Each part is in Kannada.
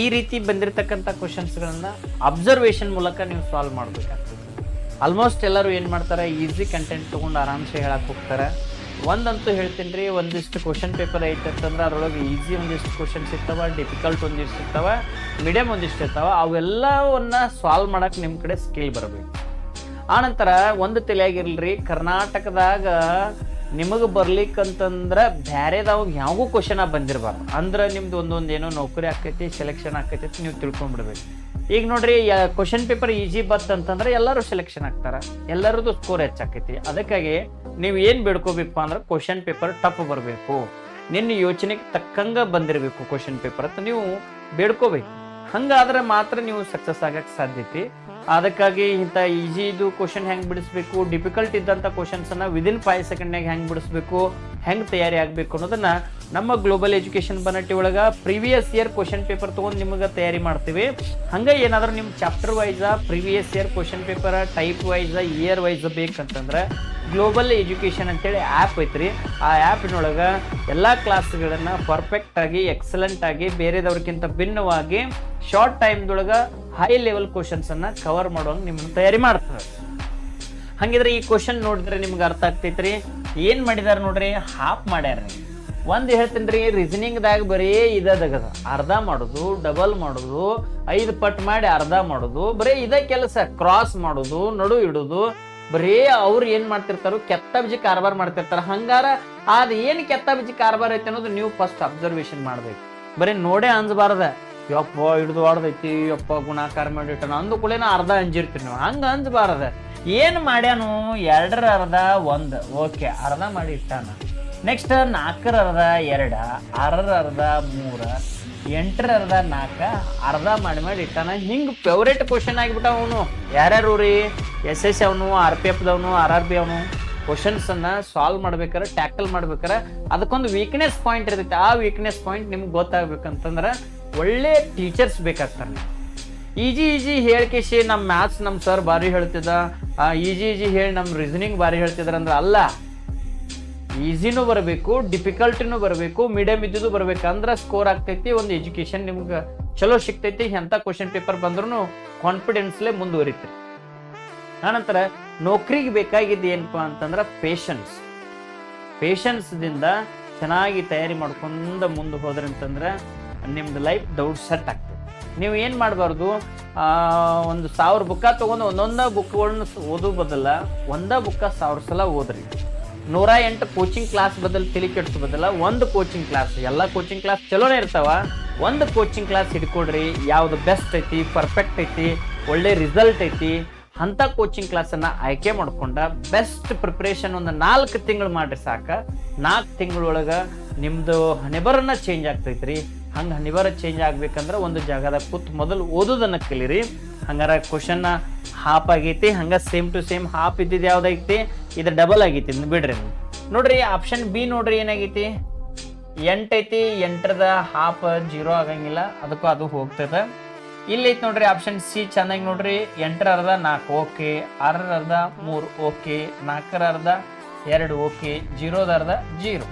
ಈ ರೀತಿ ಬಂದಿರತಕ್ಕಂಥ ಕ್ವಶನ್ಸ್ಗಳನ್ನು ಅಬ್ಸರ್ವೇಷನ್ ಮೂಲಕ ನೀವು ಸಾಲ್ವ್ ಮಾಡಬೇಕಾಗ್ತದೆ. ಆಲ್ಮೋಸ್ಟ್ ಎಲ್ಲರೂ ಏನು ಮಾಡ್ತಾರೆ? ಈಸಿ ಕಂಟೆಂಟ್ ತೊಗೊಂಡು ಆರಾಮ್ಸೆ ಹೇಳಕ್ಕೆ ಹೋಗ್ತಾರೆ. ಒಂದಂತೂ ಹೇಳ್ತೀನಿ ರೀ, ಒಂದಿಷ್ಟು ಕ್ವಶನ್ ಪೇಪರ್ ಐತೆ ಅಂತಂದ್ರೆ ಅದ್ರೊಳಗೆ ಈಸಿ ಒಂದಿಷ್ಟು ಕ್ವಶನ್ಸ್ ಇರ್ತಾವ ಡಿಫಿಕಲ್ಟ್ ಒಂದಿಷ್ಟು ಇರ್ತಾವ ಮೀಡಿಯಮ್ ಒಂದಿಷ್ಟು ಇರ್ತಾವ, ಅವೆಲ್ಲವನ್ನು ಸಾಲ್ವ್ ಮಾಡೋಕ್ಕೆ ನಿಮ್ಮ ಕಡೆ ಸ್ಕಿಲ್ ಬರಬೇಕು. ಆನಂತರ ಒಂದು ತಿಳಿಯಾಗಿರ್ಲ್ರಿ ಕರ್ನಾಟಕದಾಗ ನಿಮಗೆ ಬರ್ಲಿಕ್ಕಂತಂದ್ರೆ ಬ್ಯಾರೆದವಾಗ ಯಾವಾಗೂ ಕ್ವಶನ ಬಂದಿರಬಾರ್ದು. ಅಂದ್ರೆ ನಿಮ್ದು ಒಂದೊಂದು ಏನೋ ನೌಕರಿ ಆಕೈತಿ ಸೆಲೆಕ್ಷನ್ ಆಕೈತಿ ಅಂತ ನೀವು ತಿಳ್ಕೊಂಡ್ಬಿಡ್ಬೇಕು ಈಗ ನೋಡ್ರಿ ಕ್ವಶನ್ ಪೇಪರ್ ಈಜಿ ಬತ್ ಅಂತಂದ್ರೆ ಎಲ್ಲರೂ ಸೆಲೆಕ್ಷನ್ ಆಗ್ತಾರ. ಎಲ್ಲರದು ಸ್ಕೋರ್ ಹೆಚ್ಚಾಕೈತಿ ಅದಕ್ಕಾಗಿ ನೀವು ಏನು ಬೇಡ್ಕೋಬೇಕಪ್ಪ ಅಂದ್ರೆ ಕ್ವಶನ್ ಪೇಪರ್ ಟಫ್ ಬರಬೇಕು. ನಿನ್ನ ಯೋಚನೆಗೆ ತಕ್ಕಂಗ ಬಂದಿರಬೇಕು ಕ್ವಶನ್ ಪೇಪರ್ ಅಂತ ನೀವು ಬೇಡ್ಕೋಬೇಕು. ಹಂಗಾದ್ರೆ ಮಾತ್ರ ನೀವು ಸಕ್ಸಸ್ ಆಗಕ್ಕೆ ಸಾಧ್ಯತೆ. ಅದಕ್ಕಾಗಿ ಇಂಥ ಈಜಿ ಇದು ಕ್ವಶನ್ ಹೆಂಗೆ ಬಿಡಿಸ್ಬೇಕು ಡಿಫಿಕಲ್ಟ್ ಇದ್ದಂಥ ಕ್ವಶನ್ಸನ್ನು ವಿದಿನ್ ಫೈವ್ ಸೆಕೆಂಡ್ನಾಗ ಹೆಂಗೆ ಬಿಡಿಸ್ಬೇಕು, ಹೆಂಗೆ ತಯಾರಿ ಆಗಬೇಕು ಅನ್ನೋದನ್ನ ನಮ್ಮ ಗ್ಲೋಬಲ್ ಎಜುಕೇಷನ್ ಬನಟ್ಟಿ ಒಳಗೆ ಪ್ರೀವಿಯಸ್ ಇಯರ್ ಕ್ವಶನ್ ಪೇಪರ್ ತೊಗೊಂಡು ನಿಮಗೆ ತಯಾರಿ ಮಾಡ್ತೀವಿ. ಹಂಗೆ ಏನಾದರೂ ನಿಮ್ಮ chapter wise previous year question paper type wise year wise ಬೇಕಂತಂದ್ರೆ global education ಅಂತೇಳಿ ಆ್ಯಪ್ ಐತ್ರಿ. ಆ ಆ್ಯಪ್ನೊಳಗೆ ಎಲ್ಲ ಕ್ಲಾಸ್ಗಳನ್ನು ಪರ್ಫೆಕ್ಟಾಗಿ ಎಕ್ಸಲೆಂಟ್ ಆಗಿ ಬೇರೆದವ್ರಿಗಿಂತ ಭಿನ್ನವಾಗಿ ಶಾರ್ಟ್ ಟೈಮ್ದೊಳಗೆ ಹೈ ಲೆವೆಲ್ ಕ್ವಶನ್ಸನ್ನು ಕವರ್ ಮಾಡುವಂಗೆ ನಿಮ್ಮನ್ನು ತಯಾರಿ ಮಾಡ್ತಾರೆ ಹಾಗಿದ್ರೆ ಈ ಕ್ವಶನ್ ನೋಡಿದ್ರೆ ನಿಮ್ಗೆ ಅರ್ಥ ಆಗ್ತೈತ್ರಿ. ಏನು ಮಾಡಿದಾರೆ ನೋಡ್ರಿ? ಹಾಪ್ ಮಾಡ್ಯಾರ ಒಂದು ಹೇಳ್ತೀನಿ ರೀ ರೀಸನಿಂಗ್ದಾಗ ಬರೀ ಇದದಗದ. ಅರ್ಧ ಮಾಡೋದು ಡಬಲ್ ಮಾಡೋದು, ಐದು ಪಟ್ ಮಾಡಿ ಅರ್ಧ ಮಾಡೋದು, ಬರೀ ಇದೇ ಕೆಲಸ ಕ್ರಾಸ್ ಮಾಡೋದು, ನಡು ಇಡೋದು. ಬರೀ ಅವ್ರು ಏನು ಮಾಡ್ತಿರ್ತಾರೋ ಕೆತ್ತ ಕಾರ್ಬಾರ್ ಮಾಡ್ತಿರ್ತಾರೆ. ಹಂಗಾರ ಅದು ಏನು ಕೆತ್ತ ಕಾರ್ಬಾರ್ ಐತೆ ಅನ್ನೋದು ನೀವು ಫಸ್ಟ್ ಅಬ್ಸರ್ವೇಷನ್ ಮಾಡ್ಬೇಕು. ಬರೀ ನೋಡೇ ಅನ್ಸ್ಬಾರ್ದ. ಯಪ್ಪ, ಹಿಡ್ದು ಹೊಡ್ದೈತಿ ಯಪ್ಪ, ಗುಣಾಕಾರ ಮಾಡಿಟ್ಟಾನ ಅಂದ ಕೂಡಲೇನ ಅರ್ಧ ಅಂಜಿರ್ತೀರಿ ನೀವು. ಹಂಗೆ ಅನ್ಸ್ಬಾರ್ದ. ಏನು ಮಾಡ್ಯಾನು, ಎರಡರ ಅರ್ಧ ಒಂದು. ಓಕೆ, ಅರ್ಧ ಮಾಡಿ ಇಟ್ಟಾನ. ನೆಕ್ಸ್ಟ್ ನಾಲ್ಕರ ಅರ್ಧ ಎರಡ, ಆರರ ಅರ್ಧ ಮೂರ, ಎಂಟರ ಅರ್ಧ ನಾಲ್ಕು, ಅರ್ಧ ಮಾಡಿ ಮಾಡಿ ಇಟ್ಟಾನ. ಹಿಂಗೆ ಫೇವ್ರೇಟ್ ಕ್ವಶನ್ ಆಗಿಬಿಟ್ಟ ಅವನು. ಯಾರ್ಯಾರು ರೀ? ಎಸ್ ಎಸ್ ಅವನು ಆರ್ ಪಿ ಎಫ್ದವನು ಆರ್ ಆರ್ ಬಿ ಅವನು? ಕ್ವಶನ್ಸನ್ನು ಸಾಲ್ವ್ ಮಾಡ್ಬೇಕಾರೆ ಟ್ಯಾಕಲ್ ಮಾಡ್ಬೇಕಾರೆ, ಅದಕ್ಕೊಂದು ವೀಕ್ನೆಸ್ ಪಾಯಿಂಟ್ ಇರ್ತೈತೆ. ಆ ವೀಕ್ನೆಸ್ ಪಾಯಿಂಟ್ ನಿಮ್ಗೆ ಗೊತ್ತಾಗ್ಬೇಕಂತಂದ್ರೆ ಒಳ್ಳೆ ಟೀಚರ್ಸ್ ಬೇಕಾಗ್ತಾರೆ. ಈಜಿ ಈಜಿ ಹೇಳ್ಕೇಶಿ ನಮ್ಮ ಮ್ಯಾಥ್ಸ್ ನಮ್ಮ ಸರ್ ಭಾರಿ ಹೇಳ್ತಿದ್ದ. ಈಜಿ ಈಜಿ ಹೇಳಿ ನಮ್ಮ ರೀಸನಿಂಗ್ ಭಾರಿ ಹೇಳ್ತಿದ್ರ ಅಂದ್ರೆ ಅಲ್ಲ ಈಸಿನೂ ಬರಬೇಕು ಡಿಫಿಕಲ್ಟಿನೂ ಬರಬೇಕು ಮೀಡಿಯಮ್ ಇದ್ದಿದ್ದು ಬರ್ಬೇಕಂದ್ರೆ ಸ್ಕೋರ್ ಆಗ್ತೈತಿ, ಒಂದು ಎಜುಕೇಶನ್ ನಿಮ್ಗೆ ಚಲೋ ಸಿಗ್ತೈತಿ ಎಂಥ ಕ್ವಶನ್ ಪೇಪರ್ ಬಂದ್ರೂ ಕಾನ್ಫಿಡೆನ್ಸ್ಲೇ ಮುಂದುವರಿತ್ರಿ. ಆನಂತರ ನೌಕರಿಗೆ ಬೇಕಾಗಿದ್ದು ಏನಪ್ಪ ಅಂತಂದ್ರೆ ಪೇಷನ್ಸ್ ಪೇಷನ್ಸ್ದಿಂದ ಚೆನ್ನಾಗಿ ತಯಾರಿ ಮಾಡ್ಕೊಂಡು ಮುಂದೆ ಹೋದ್ರೆ ಅಂತಂದ್ರೆ ನಿಮ್ದು ಲೈಫ್ ಡೌಟ್ ಸೆಟ್ ಆಗ್ತದೆ ನೀವು ಏನು ಮಾಡಬಾರ್ದು ಒಂದು ಸಾವಿರ ಬುಕ್ಕ ತೊಗೊಂಡು ಒಂದೊಂದ ಬುಕ್ಗಳನ್ನ ಓದೋ ಬದಲ ಒಂದ ಬುಕ್ಕ ಸಾವಿರ ಸಲ ಓದ್ರಿ. ನೂರ ಎಂಟು ಕೋಚಿಂಗ್ ಕ್ಲಾಸ್ ಬದಲು ತಲೆ ಬದಲ ಒಂದು ಕೋಚಿಂಗ್ ಕ್ಲಾಸ್ ಎಲ್ಲ ಕೋಚಿಂಗ್ ಕ್ಲಾಸ್ ಚಲೋನೇ ಇರ್ತಾವ. ಒಂದು ಕೋಚಿಂಗ್ ಕ್ಲಾಸ್ ಹಿಡ್ಕೊಡ್ರಿ, ಯಾವ್ದು ಬೆಸ್ಟ್ ಐತಿ ಪರ್ಫೆಕ್ಟ್ ಐತಿ, ಒಳ್ಳೆ ರಿಸಲ್ಟ್ ಐತಿ, ಅಂಥ ಕೋಚಿಂಗ್ ಕ್ಲಾಸನ್ನು ಆಯ್ಕೆ ಮಾಡ್ಕೊಂಡ ಬೆಸ್ಟ್ ಪ್ರಿಪ್ರೇಷನ್ ಒಂದು ನಾಲ್ಕು ತಿಂಗಳು ಮಾಡ್ರಿ ಸಾಕು. ನಾಲ್ಕು ತಿಂಗಳೊಳಗೆ ನಿಮ್ಮದು ಹಣೆಬರನ್ನ ಚೇಂಜ್ ಆಗ್ತೈತ್ರಿ. ಹಂಗೆ ಹಣೆಬರ ಚೇಂಜ್ ಆಗ್ಬೇಕಂದ್ರೆ ಒಂದು ಜಾಗದಾಗ ಕೂತ್ ಮೊದಲು ಓದೋದನ್ನು ಕಲೀರಿ. ಹಂಗಾರ ಕ್ವಶನ್ನ ಹಾಪ್ ಆಗೈತಿ. ಹಂಗೆ ಸೇಮ್ ಟು ಸೇಮ್ ಹಾಪ್ ಇದ್ದಿದ್ದು ಯಾವ್ದೈತಿ ಇದು ಡಬಲ್ ಆಗೈತಿ ಬಿಡ್ರಿ ನೋಡ್ರಿ ಆಪ್ಷನ್ ಬಿ ನೋಡ್ರಿ ಏನಾಗೈತಿ? ಎಂಟೈತಿ ಎಂಟರದ ಹಾಫ್ ಜೀರೋ ಆಗಂಗಿಲ್ಲ. ಅದಕ್ಕೂ ಅದು ಹೋಗ್ತದೆ. ಇಲ್ಲಿ ಐತಿ ನೋಡ್ರಿ ಆಪ್ಷನ್ ಸಿ ಚೆನ್ನಾಗಿ ನೋಡ್ರಿ. ಎಂಟರ ಅರ್ಧ ನಾಲ್ಕು ಓಕೆ ಆರರ ಅರ್ಧ ಮೂರು ಓಕೆ ನಾಲ್ಕರ ಅರ್ಧ ಎರಡು ಓಕೆ ಜೀರೋದ ಅರ್ಧ ಜೀರೋ.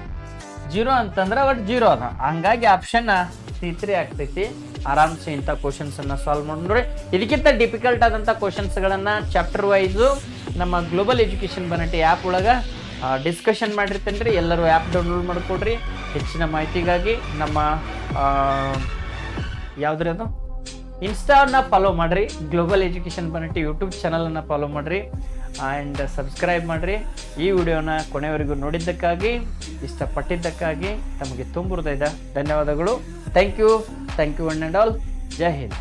ಜೀರೋ ಅಂತಂದ್ರೆ ಒಟ್ಟು ಜೀರೋ ಅದ. ಹಂಗಾಗಿ ಆಪ್ಷನ್ ಸಿ ತ್ರೀ ಆಗ್ತೈತಿ. ಆರಾಮ್ಸೆ ಇಂಥ ಕ್ವಶನ್ಸನ್ನು ಸಾಲ್ವ್ ಮಾಡಿ ನೋಡಿ ಇದಕ್ಕಿಂತ ಡಿಫಿಕಲ್ಟ್ ಆದಂಥ ಕ್ವಶನ್ಸ್ಗಳನ್ನು ಚಾಪ್ಟರ್ ವೈಸು ನಮ್ಮ ಗ್ಲೋಬಲ್ ಎಜುಕೇಷನ್ ಬನಟಿ ಆ್ಯಪ್ ಒಳಗೆ ಡಿಸ್ಕಷನ್ ಮಾಡಿರ್ತೇನೆ ರೀ. ಎಲ್ಲರೂ ಆ್ಯಪ್ ಡೌನ್ಲೋಡ್ ಮಾಡಿಕೊಡ್ರಿ. ಹೆಚ್ಚಿನ ಮಾಹಿತಿಗಾಗಿ ನಮ್ಮ ಯಾವುದ್ರಿ ಅದು? ಇನ್ಸ್ಟಾನ ಫಾಲೋ ಮಾಡಿರಿ. ಗ್ಲೋಬಲ್ ಎಜುಕೇಷನ್ ಬಂದ್ಬಿಟ್ಟು ಯೂಟ್ಯೂಬ್ ಚಾನಲನ್ನು ಫಾಲೋ ಮಾಡಿರಿ. ಆ್ಯಂಡ್ ಸಬ್ಸ್ಕ್ರೈಬ್ ಮಾಡಿರಿ. ಈ ವಿಡಿಯೋನ ಕೊನೆವರೆಗೂ ನೋಡಿದ್ದಕ್ಕಾಗಿ, ಇಷ್ಟಪಟ್ಟಿದ್ದಕ್ಕಾಗಿ ತಮಗೆ ತುಂಬ ಹೃದಯದ ಧನ್ಯವಾದಗಳು. Thank you thank you one and all Jai Hind